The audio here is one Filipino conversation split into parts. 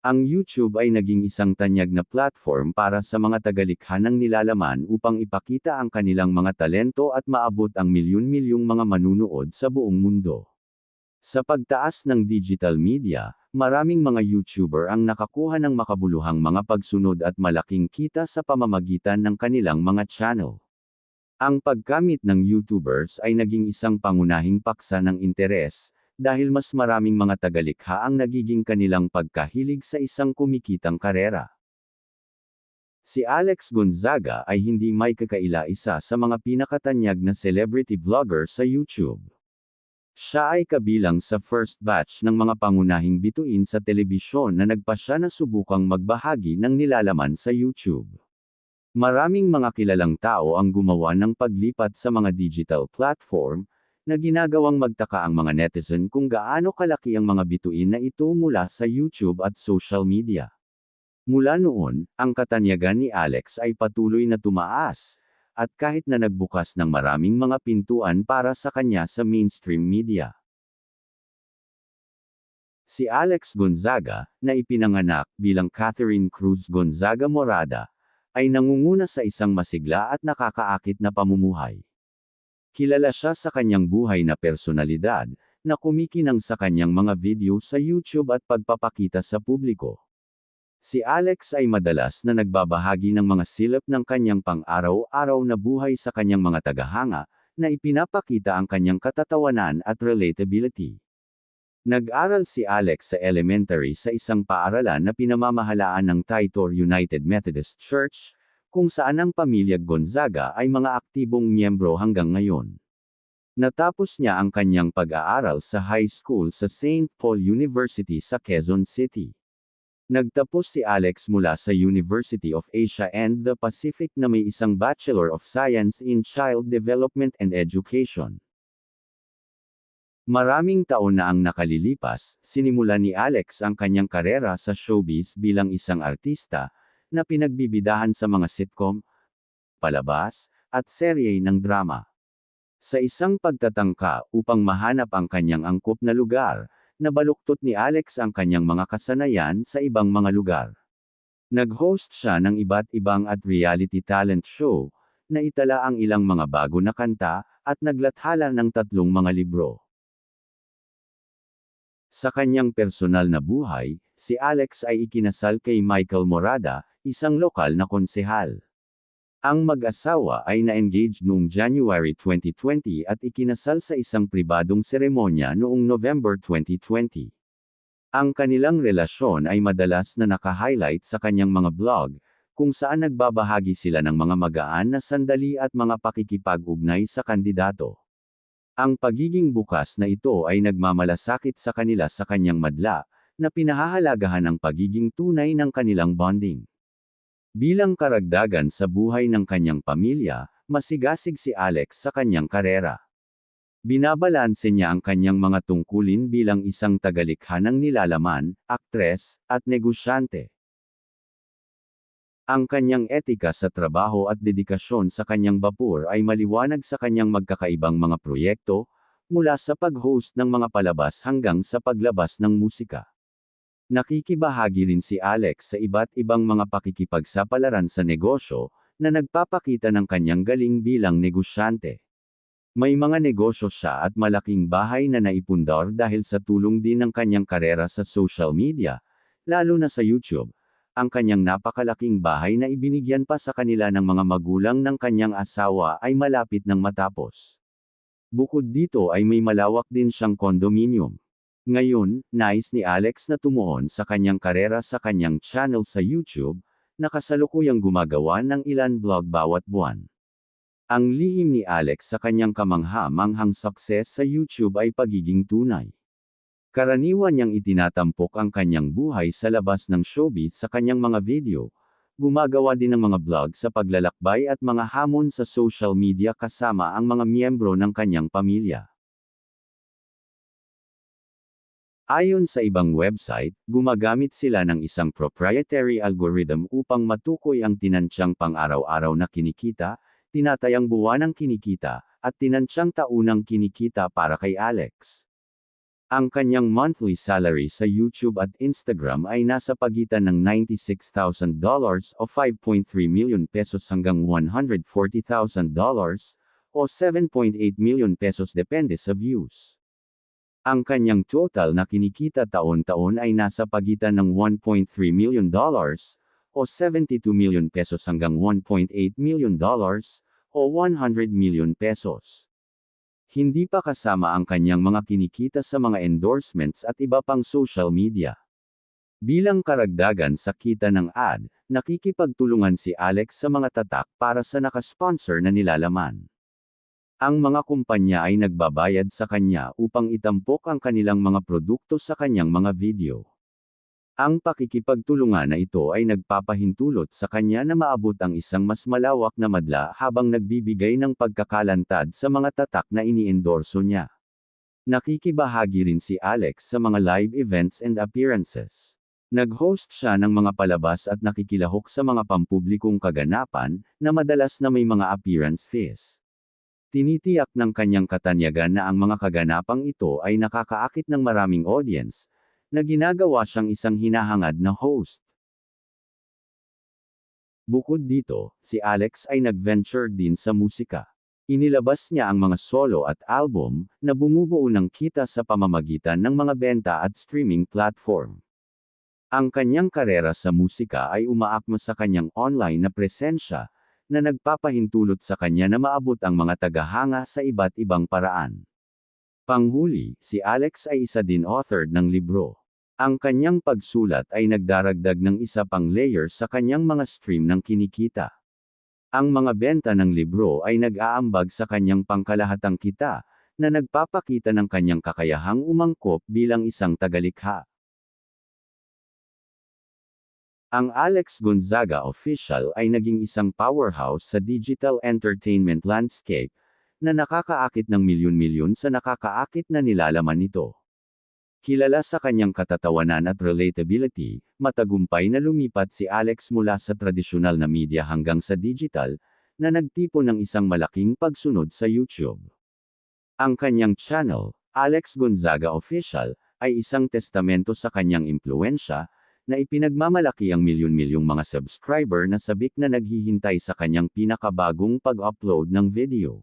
Ang YouTube ay naging isang tanyag na platform para sa mga tagalikha ng nilalaman upang ipakita ang kanilang mga talento at maabot ang milyon-milyong mga manunood sa buong mundo. Sa pagtaas ng digital media, maraming mga YouTuber ang nakakuha ng makabuluhang mga pagsunod at malaking kita sa pamamagitan ng kanilang mga channel. Ang pagkamit ng YouTubers ay naging isang pangunahing paksa ng interes, dahil mas maraming mga tagalikha ang nagiging kanilang pagkahilig sa isang kumikitang karera. Si Alex Gonzaga ay hindi may kakaila isa sa mga pinakatanyag na celebrity vlogger sa YouTube. Siya ay kabilang sa first batch ng mga pangunahing bituin sa telebisyon na nagpasya na subukang magbahagi ng nilalaman sa YouTube. Maraming mga kilalang tao ang gumawa ng paglipat sa mga digital platform, na ginagawang magtaka ang mga netizen kung gaano kalaki ang mga bituin na ito mula sa YouTube at social media. Mula noon, ang katanyagan ni Alex ay patuloy na tumaas, at kahit na nagbukas ng maraming mga pintuan para sa kanya sa mainstream media. Si Alex Gonzaga, na ipinanganak bilang Catherine Cruz Gonzaga Morada, ay nangunguna sa isang masigla at nakakaakit na pamumuhay. Kilala siya sa kanyang buhay na personalidad, na kumikinang sa kanyang mga video sa YouTube at pagpapakita sa publiko. Si Alex ay madalas na nagbabahagi ng mga silip ng kanyang pang-araw-araw na buhay sa kanyang mga tagahanga, na ipinapakita ang kanyang katatawanan at relatability. Nag-aral si Alex sa elementary sa isang paaralan na pinamamahalaan ng Titor United Methodist Church, kung saan ang pamilya Gonzaga ay mga aktibong miyembro hanggang ngayon. Natapos niya ang kanyang pag-aaral sa high school sa St. Paul University sa Quezon City. Nagtapos si Alex mula sa University of Asia and the Pacific na may isang Bachelor of Science in Child Development and Education. Maraming taon na ang nakalilipas, sinimula ni Alex ang kanyang karera sa showbiz bilang isang artista, na pinagbibidahan sa mga sitcom, palabas, at serye ng drama. Sa isang pagtatangka upang mahanap ang kanyang angkop na lugar, nabaluktot ni Alex ang kanyang mga kasanayan sa ibang mga lugar. Nag-host siya ng iba't ibang at reality talent show, na itala ang ilang mga bago na kanta, at naglathala ng tatlong mga libro. Sa kanyang personal na buhay, si Alex ay ikinasal kay Michael Morada, isang lokal na konsehal. Ang mag-asawa ay na-engage noong January 2020 at ikinasal sa isang pribadong seremonya noong November 2020. Ang kanilang relasyon ay madalas na naka-highlight sa kanyang mga blog, kung saan nagbabahagi sila ng mga magaan na sandali at mga pakikipag-ugnay sa kandidato. Ang pagiging bukas na ito ay nagmamalasakit sa kanila sa kanyang madla, na pinahahalagahan ang pagiging tunay ng kanilang bonding. Bilang karagdagan sa buhay ng kanyang pamilya, masigasig si Alex sa kanyang karera. Binabalanse niya ang kanyang mga tungkulin bilang isang tagalikha ng nilalaman, aktres, at negosyante. Ang kanyang etika sa trabaho at dedikasyon sa kanyang bapur ay maliwanag sa kanyang magkakaibang mga proyekto, mula sa pag-host ng mga palabas hanggang sa paglabas ng musika. Nakikibahagi rin si Alex sa iba't ibang mga pakikipagsapalaran sa negosyo, na nagpapakita ng kanyang galing bilang negosyante. May mga negosyo siya at malaking bahay na naipundar dahil sa tulong din ng kanyang karera sa social media, lalo na sa YouTube. Ang kanyang napakalaking bahay na ibinigyan pa sa kanila ng mga magulang ng kanyang asawa ay malapit ng matapos. Bukod dito ay may malawak din siyang kondominium. Ngayon, nais ni Alex na tumuon sa kanyang karera sa kanyang channel sa YouTube, na kasalukuyang gumagawa ng ilan vlog bawat buwan. Ang lihim ni Alex sa kanyang kamangha-manghang success sa YouTube ay pagiging tunay. Karaniwan niyang itinatampok ang kanyang buhay sa labas ng showbiz sa kanyang mga video, gumagawa din ng mga vlog sa paglalakbay at mga hamon sa social media kasama ang mga miyembro ng kanyang pamilya. Ayon sa ibang website, gumagamit sila ng isang proprietary algorithm upang matukoy ang tinansyang pang-araw-araw na kinikita, tinatayang buwanang kinikita, at tinansyang taunang kinikita para kay Alex. Ang kanyang monthly salary sa YouTube at Instagram ay nasa pagitan ng $96,000 o 5.3 million pesos hanggang $140,000 o 7.8 million pesos depende sa views. Ang kanyang total na kinikita taon-taon ay nasa pagitan ng $1.3 million o 72 million pesos hanggang $1.8 million o 100 million pesos. Hindi pa kasama ang kanyang mga kinikita sa mga endorsements at iba pang social media. Bilang karagdagan sa kita ng ad, nakikipagtulungan si Alex sa mga tatak para sa nakasponsor na nilalaman. Ang mga kumpanya ay nagbabayad sa kanya upang itampok ang kanilang mga produkto sa kanyang mga video. Ang pakikipagtulungan na ito ay nagpapahintulot sa kanya na maabot ang isang mas malawak na madla habang nagbibigay ng pagkakalantad sa mga tatak na iniendorso niya. Nakikibahagi rin si Alex sa mga live events and appearances. Nag-host siya ng mga palabas at nakikilahok sa mga pampublikong kaganapan, na madalas na may mga appearance fees. Tinitiyak ng kanyang katanyagan na ang mga kaganapang ito ay nakakaakit ng maraming audience, na ginagawa siyang isang hinahangad na host. Bukod dito, si Alex ay nag-venture din sa musika. Inilabas niya ang mga solo at album, na bumubuo ng kita sa pamamagitan ng mga benta at streaming platform. Ang kanyang karera sa musika ay umaakma sa kanyang online na presensya, na nagpapahintulot sa kanya na maabot ang mga tagahanga sa iba't ibang paraan. Panghuli, si Alex ay isa din author ng libro. Ang kanyang pagsulat ay nagdaragdag ng isa pang layer sa kanyang mga stream ng kinikita. Ang mga benta ng libro ay nag-aambag sa kanyang pangkalahatang kita, na nagpapakita ng kanyang kakayahang umangkop bilang isang tagalikha. Ang Alex Gonzaga Official ay naging isang powerhouse sa digital entertainment landscape, na nakakaakit ng milyon-milyon sa nakakaakit na nilalaman nito. Kilala sa kanyang katatawanan at relatability, matagumpay na lumipat si Alex mula sa tradisyonal na media hanggang sa digital, na nagtipo ng isang malaking pagsunod sa YouTube. Ang kanyang channel, Alex Gonzaga Official, ay isang testamento sa kanyang impluensya, na ipinagmamalaki ang milyon-milyong mga subscriber na sabik na naghihintay sa kanyang pinakabagong pag-upload ng video.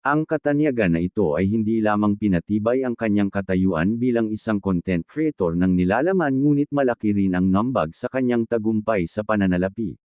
Ang katanyagan na ito ay hindi lamang pinatibay ang kanyang katayuan bilang isang content creator ng nilalaman ngunit malaki rin ang nambag sa kanyang tagumpay sa pananalapi.